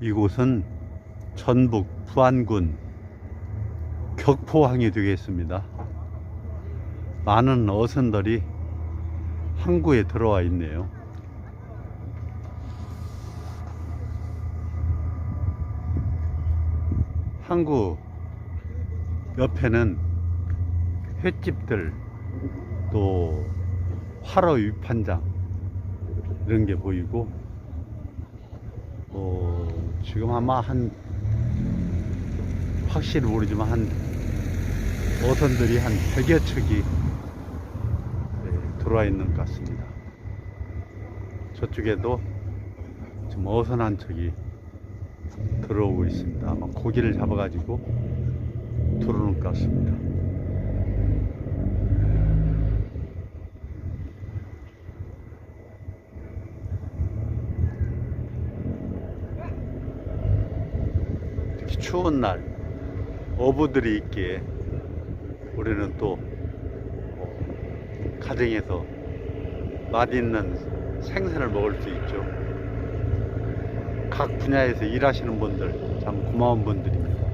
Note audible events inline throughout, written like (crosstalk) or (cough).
이곳은 전북 부안군 격포항이 되겠습니다. 많은 어선들이 항구에 들어와 있네요. 항구 옆에는 횟집들 또 활어 위판장 이런 게 보이고 어, 지금 아마 한 확실히 모르지만 한 어선들이 한 100여 척이 네, 들어와 있는 것 같습니다. 저쪽에도 지금 어선 한 척이 들어오고 있습니다. 아마 고기를 잡아가지고 들어오는 것 같습니다. 추운 날 어부들이 있기에 우리는 또 어, 가정에서 맛있는 생선을 먹을 수 있죠. 각 분야에서 일하시는 분들 참 고마운 분들입니다.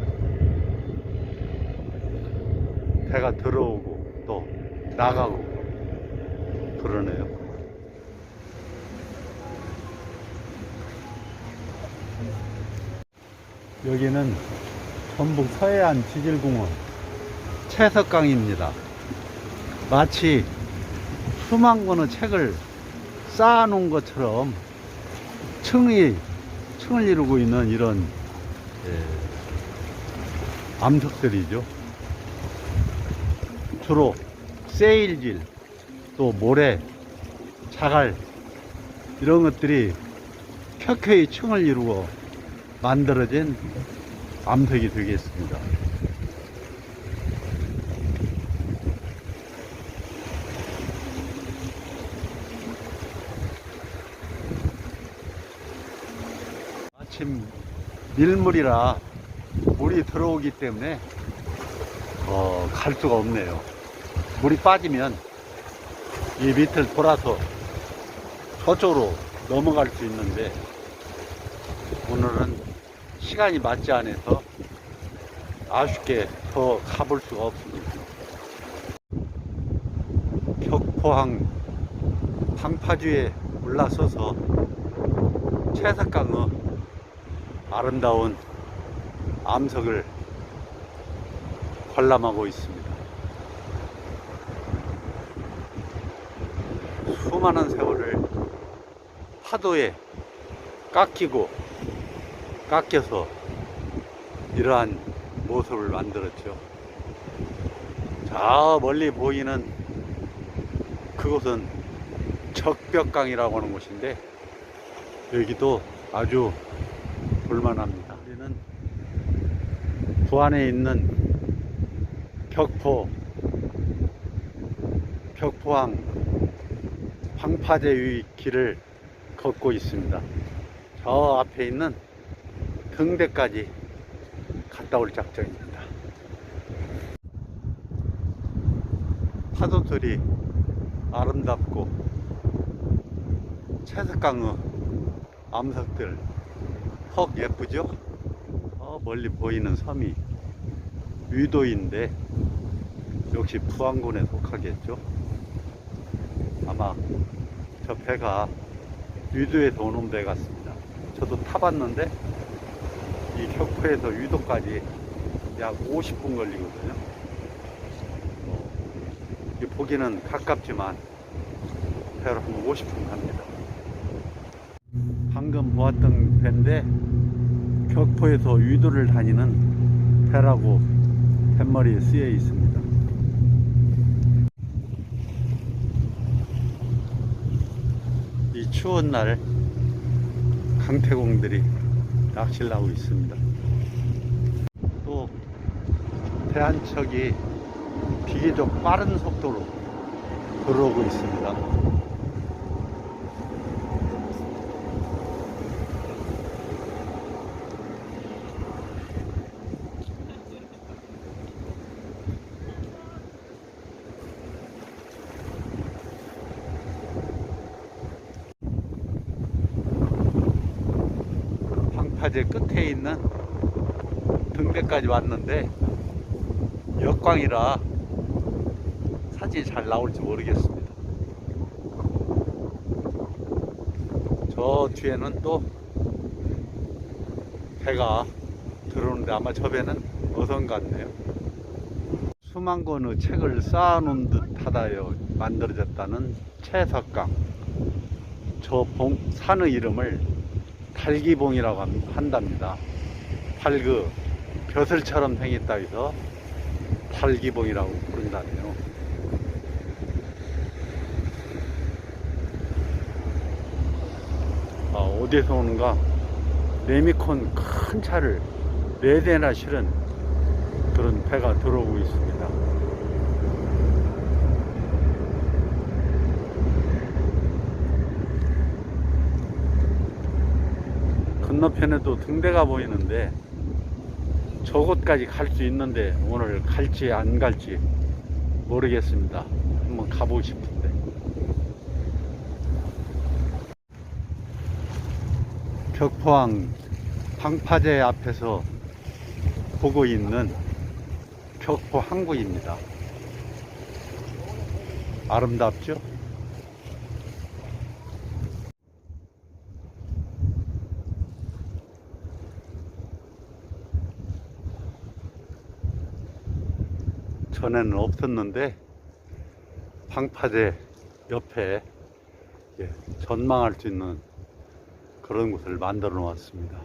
배가 들어오고 또 나가고 그러네요. 여기는 전북 서해안 지질공원 채석강입니다. 마치 수만 권의 책을 쌓아놓은 것처럼 층이 층을 이루고 있는 이런 예, 암석들이죠. 주로 세일질, 또 모래, 자갈 이런 것들이 켜켜이 층을 이루고 만들어진 암석이 되겠습니다. 마침 밀물이라 물이 들어오기 때문에 어, 갈 수가 없네요. 물이 빠지면 이 밑을 돌아서 저쪽으로 넘어갈 수 있는데 오늘은 시간이 맞지 않아서 아쉽게 더 가볼 수가 없습니다. 격포항 방파주에 올라서서 채석강의 아름다운 암석을 관람하고 있습니다. 수많은 세월을 파도에 깎이고 깎여서 이러한 모습을 만들었죠. 저 멀리 보이는 그곳은 적벽강이라고 하는 곳인데 여기도 아주 볼만합니다. 우리는 부안에 있는 격포 격포항 방파제 길을 걷고 있습니다. 저 앞에 있는 등대까지 갔다 올 작정입니다. 파도들이 아름답고 채석강의 암석들 헉 예쁘죠? 어, 멀리 보이는 섬이 위도인데 역시 부안군에 속하겠죠? 아마 저 배가 위도에서 오는 배 같습니다. 저도 타봤는데 이 격포에서 위도까지 약 50분 걸리거든요. 어, 이 보기는 가깝지만 배로 한 50분 갑니다. 방금 보았던 배인데 격포에서 위도를 다니는 배라고 뱃머리에 쓰여 있습니다. 이 추운 날 강태공들이 낚시를 하고 있습니다. 배 한 척이 비교적 빠른 속도로 들어오고 있습니다. 방파제 끝에 있는 등대까지 왔는데 역광이라 사진이 잘 나올지 모르겠습니다. 저 뒤에는 또 배가 들어오는데 아마 저 배는 어선 같네요. 수만 권의 책을 쌓아놓은 듯 하다요 만들어졌다는 채석강. 저 봉, 산의 이름을 달기봉이라고 함- 한답니다. 달그 벼슬처럼 생겼다 해서 달기봉이라고 부른다네요. 아, 어디에서 오는가? 레미콘 큰 차를 네 대나 실은 그런 배가 들어오고 있습니다. 건너편에도 등대가 보이는데 저곳까지 갈 수 있는데 오늘 갈지 안 갈지 모르겠습니다. 한번 가보고 싶은데. 격포항 방파제 앞에서 보고 있는 격포 항구입니다. 아름답죠? 전에는 없었는데 방파제 옆에 예, 전망할 수 있는 그런 곳을 만들어 놓았습니다.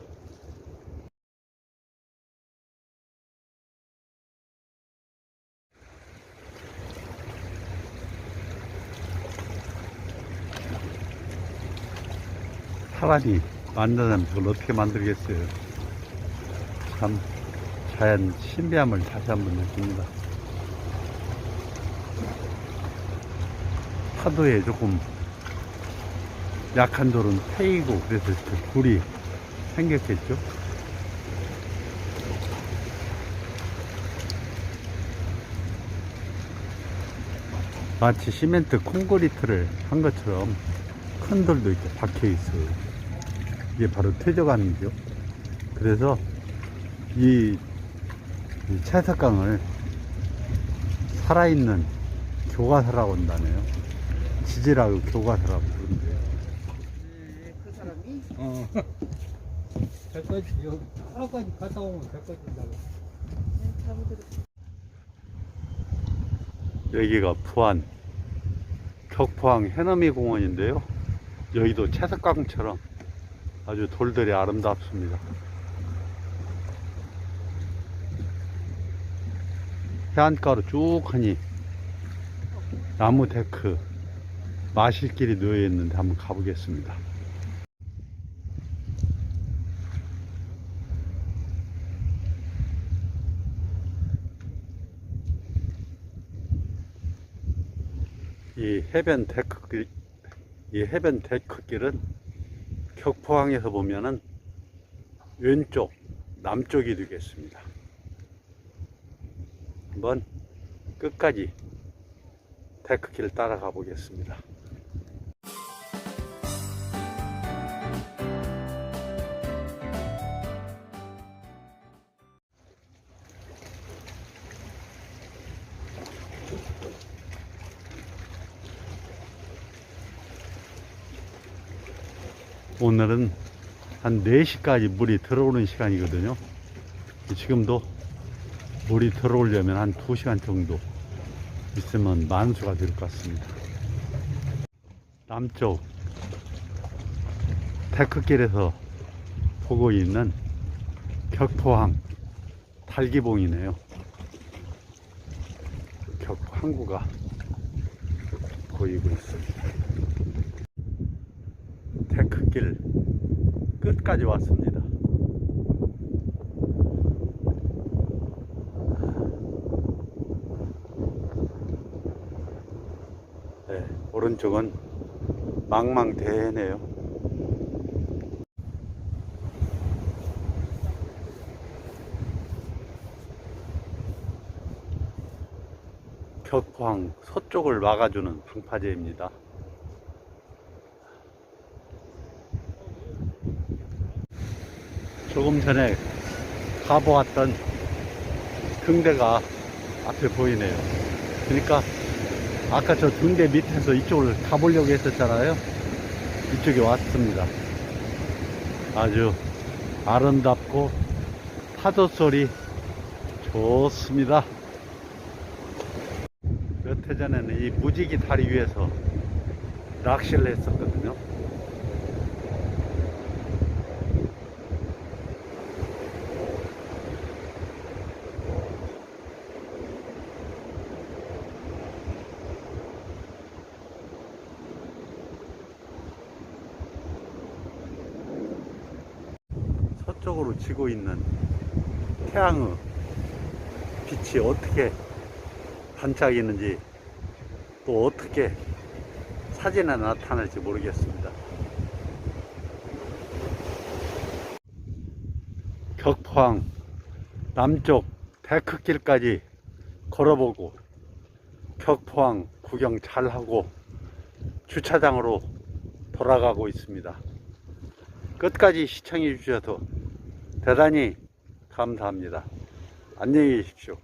사람이 만드는 그걸 어떻게 만들겠어요? 참 자연 신비함을 다시 한번 느낍니다. 파도에 조금 약한 돌은 패이고 그래서 이렇게 굴이 생겼겠죠. 마치 시멘트 콘크리트를 한 것처럼 큰 돌도 이렇게 박혀 있어요. 이게 바로 퇴적암이죠. 그래서 이, 이 채석강을 살아있는 교과서라고 한다네요. 지지라고 교과서라고 부른대요. 그 사람이 어. (laughs) 백까지 여기 하루까지 갔다 오면 백까지 준다고. 잘못 들었어. 여기가 부안 격포항 해넘이 공원인데요. 여기도 채석강처럼 아주 돌들이 아름답습니다. 해안가로 쭉 하니 나무 데크 마실 길이 놓여 있는데 한번 가보겠습니다. 이 해변 데크길, 이 해변 데크길은 격포항에서 보면은 왼쪽, 남쪽이 되겠습니다. 한번 끝까지 데크길 따라가 보겠습니다. 오늘은 한 4시까지 물이 들어오는 시간이거든요. 지금도 물이 들어오려면 한 2시간 정도 있으면 만수가 될 것 같습니다. 남쪽 데크길에서 보고 있는 격포항 달기봉이네요. 격포 항구가 보이고 있습니다. 데크길 끝까지 왔습니다. 네, 오른쪽은 망망대해네요. 격포항 서쪽을 막아주는 방파제입니다. 조금 전에 가보았던 등대가 앞에 보이네요. 그러니까 아까 저 등대 밑에서 이쪽을 가보려고 했었잖아요. 이쪽에 왔습니다. 아주 아름답고 파도 소리 좋습니다. 몇 해 전에는 이 무지개 다리 위에서 낚시를 했었거든요. 서쪽으로 지고 있는 태양의 빛이 어떻게 반짝이는지 또 어떻게 사진에 나타날지 모르겠습니다. 격포항 남쪽 데크길까지 걸어보고 격포항 구경 잘하고 주차장으로 돌아가고 있습니다. 끝까지 시청해 주셔서 대단히 감사합니다. 안녕히 계십시오.